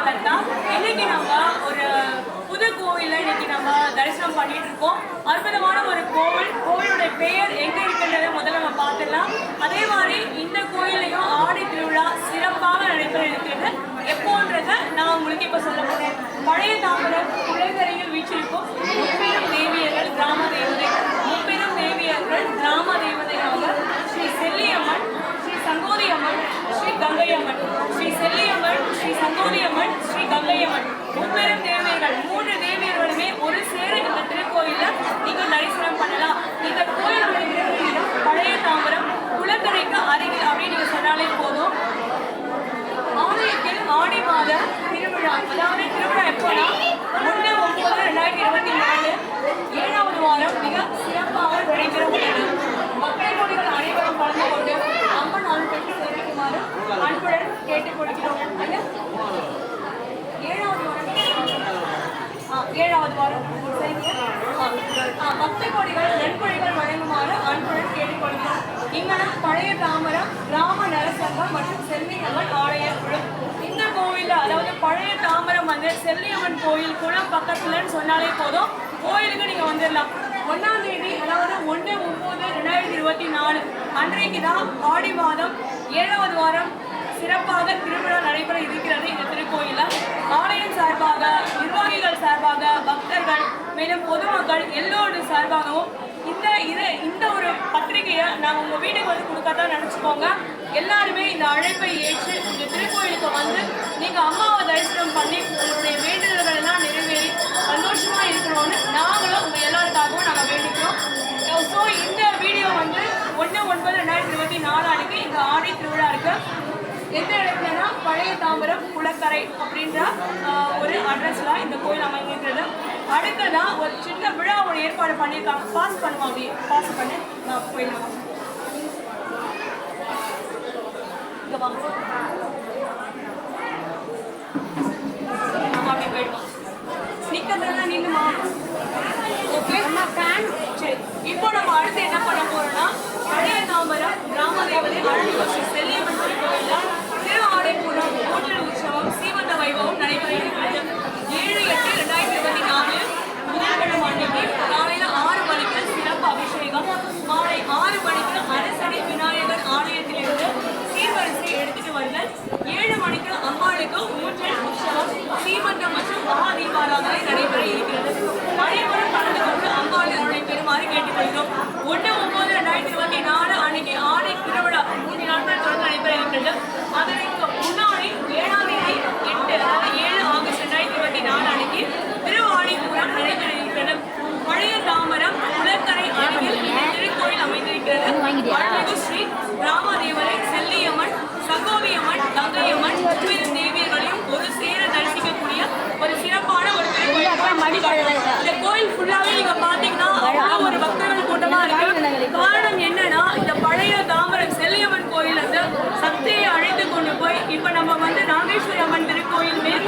Channel தான் இன்னைக்கு நம்ம ஒரு புது கோவில்ல இன்னைக்கு நம்ம தரிசனம் பண்ணிட்டு இருக்கோம். அற்புதமான ஒரு கோவில். கோவிலோட பெயர் எங்க இருக்குன்றத முதல்ல நம்ம பார்த்துடலாம். அதே மாதிரி இந்த கோயிலையும் ஆடி திருவிழா சிறப்பாக நடைபெற இருக்கிறது எப்போன்றத நான் உங்களுக்கு இப்ப சொல்ல போறேன் பழைய தாமரம் குளக்கரையில் வீற்றிருக்கும் முப்பெரும் தேவியர்கள் கிராம தேவதை முப்பெரும் தேவியர்கள் கிராம தேவதையாக ஸ்ரீ செல்லியம்மன் ஸ்ரீ சங்கோதியம்மன் ஸ்ரீ கங்கையம்மன் ஸ்ரீ செல்லியம்மன் ஸ்ரீ சங்கோதியம்மன் ஸ்ரீ கங்கையம்மன். முப்பெரும் தேவியர்கள் மூன்று தேவியர்களுமே ஒரு சேர இந்த திருக்கோயில நீங்க தரிசனம் பண்ணலாம். இந்த கோயில் பழைய தாம்பரம் குளக்கரைக்கு அருகில் அப்படின்னு நீங்க சொன்னாலே போதும். ஆலயத்தில் ஆடி மாத திருவிழா அதாவது திருவிழா எப்போனா ஒன்று ஒன்பது ரெண்டாயிரத்தி இருபத்தி நாலு. ஏழாவது வாரம் மிக சிறப்பாக நடைபெற உள்ளது. மக்கள் கோடிகள் அனைவரும் கலந்து கொண்டு அம்மன் அருள் பெற்று தெரிவிக்குமாறு அன்புடன் கேட்டுக்கொள்கிறோம் ஐயா ஏழாவது வாரம் ஆ, ஏழாவது வாரம் நெற்பொழிகள் வழங்குமாறு அன்புடன் கேட்டுக்கொள்கிறோம். இங்கனம் பழைய தாமரம் கிராம நலசங்கம் மற்றும் செல்லியம்மன் ஆலய குழு. இந்த கோவில்ல அதாவது பழைய தாமரம் வந்து செல்லியம்மன் கோயில் குளம் பக்கத்துலன்னு சொன்னாலே போதும். கோயிலுக்கு நீங்க வந்துடலாம் ஒன்னாம் தேதி அதாவது ஒன்று ஒன்பது ரெண்டாயிரத்தி இருபத்தி நாலு அன்றைக்கு தான் ஆடி மாதம் ஏழாவது வாரம் சிறப்பாக திருவிழா நடைபெற இருக்கிறது இந்த திருக்கோயில ஆலயம் சார்பாக நிர்வாகிகள் சார்பாக பக்தர்கள் மேலும் பொதுமக்கள் எல்லோரும் சார்பாகவும் இந்த இது இந்த ஒரு பத்திரிகையை நாங்கள் உங்கள் வீட்டுக்கு வந்து கொடுக்கத்தான் நினச்சிக்கோங்க. எல்லாருமே இந்த அழைப்பை ஏற்று இந்த திருக்கோயிலுக்கு வந்து நீங்கள் அம்மாவை தரிசனம் பண்ணி உங்களுடைய வேண்டுதல்கள் எல்லாம் நிறைவேறி சந்தோஷமாக இருக்கணும்னு நாங்களும் உங்கள் எல்லாருக்காகவும் நாங்கள் வேண்டிக்கிறோம். ஸோ இந்த வீடியோ வந்து ஒன்று ஒன்பது ரெண்டாயிரத்தி இருபத்தி நாலு அன்னைக்கு இந்த ஆடி திருவிழா இருக்குது எந்த இடத்துலனா பழைய தாம்பரம் குளக்கரை அப்படின்ற ஒரு அட்ரஸில் இந்த கோயில் அமைந்திருக்கிறது. அடுத்ததா ஒரு சின்ன விழாவோட ஏற்பாடு பண்ணியிருக்காங்க. பாஸ் பண்ணுவோம் அப்படியே பாஸ் பண்ணு. நான் போயிடலாம் நிக்கிறதெல்லாம் நின்னுமா ஓகே சரி. இப்போ நம்ம அடுத்து என்ன பண்ண போறோம்னா பழைய தாம்பரம் கிராம தேவதை அருள்மிகு ஸ்ரீ செல்லியம்மன் திருக்கோயில்ல திரு ஆடைப்பூரம் ஊற்றல் உற்சவம் சீமந்த வைபவம் நடைபெற இருக்கிறது ஏழு எட்டு ரெண்டாயிரத்தி இருபத்தி நாலு புதன்கிழமை அன்னைக்கு காலையில ஆறு மணிக்கு சிறப்பு அபிஷேகம் மாலை ஆறு மணிக்கு அரசடி விநாயகர் ஆலயத்திலிருந்து சீர்வரிசை எடுத்துட்டு வருதல் ஏழு மணிக்கு அம்பாளுக்கு ஊற்றல் உற்சவம் சீமந்தம் மற்றும் மகா தீபாராதனை நடைபெற இருக்கிறது அனைவரும் கலந்து கொண்டு அம்பாள் அருளை பெறுமாறு கேட்டுக்கொள்கிறோம் ஒன்று ஒன்பது ரெண்டாயிரத்தி இருபத்தி நாலு அன்னைக்கு ஆடை திருவிழா மூன்று நாட்கள் தொடர்ந்து நடைபெற இருக்கிறது அதற்கு முன்னாடி ஏழாம் தேதி எட்டு அதாவது ஏழு ஆகஸ்ட் ரெண்டாயிரத்தி இருபத்தி நாலு அன்னைக்கு திருவாடிபுரம் நடைபெற இருக்கிறது பழைய தாமரம் குளக்கரை அருகில் இந்த ஸ்ரீ ராமதேவரை செல்லியம்மன் சகோவியம்மன் கங்கையம்மன் முப்பெரும் தேவியர்களையும் ஒரு சேர தரிசிக்கக்கூடிய ஒரு சிறப்பான ஒரு இந்த கோயில் ஃபுல்லாவே நீங்க பாத்தீங்கன்னா ஒரு பக்தர்கள் கூட்டமா இருக்கு. காரணம் என்னன்னா இந்த பழைய தாமரம் செல்லியம்மன் கோயில் வந்து சக்தியை அழைத்து கொண்டு போய் இப்ப நம்ம வந்து நாகேஸ்வரி அம்மன் திருக்கோயில் மேற்கு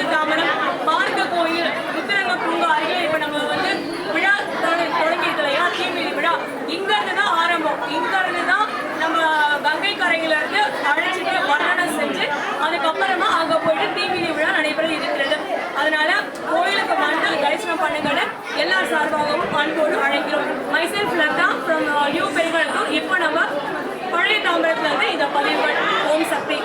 பண்ணுங்கன்னு எல்லா சார்பாகவும் அன்போடு அழைக்கிறோம். Myself Latha from you uh, பெருங்களுக்கும் இப்போ நம்ம பழைய தாம்பரத்துல இருந்து இதை பதிவு ஓம் சக்தி.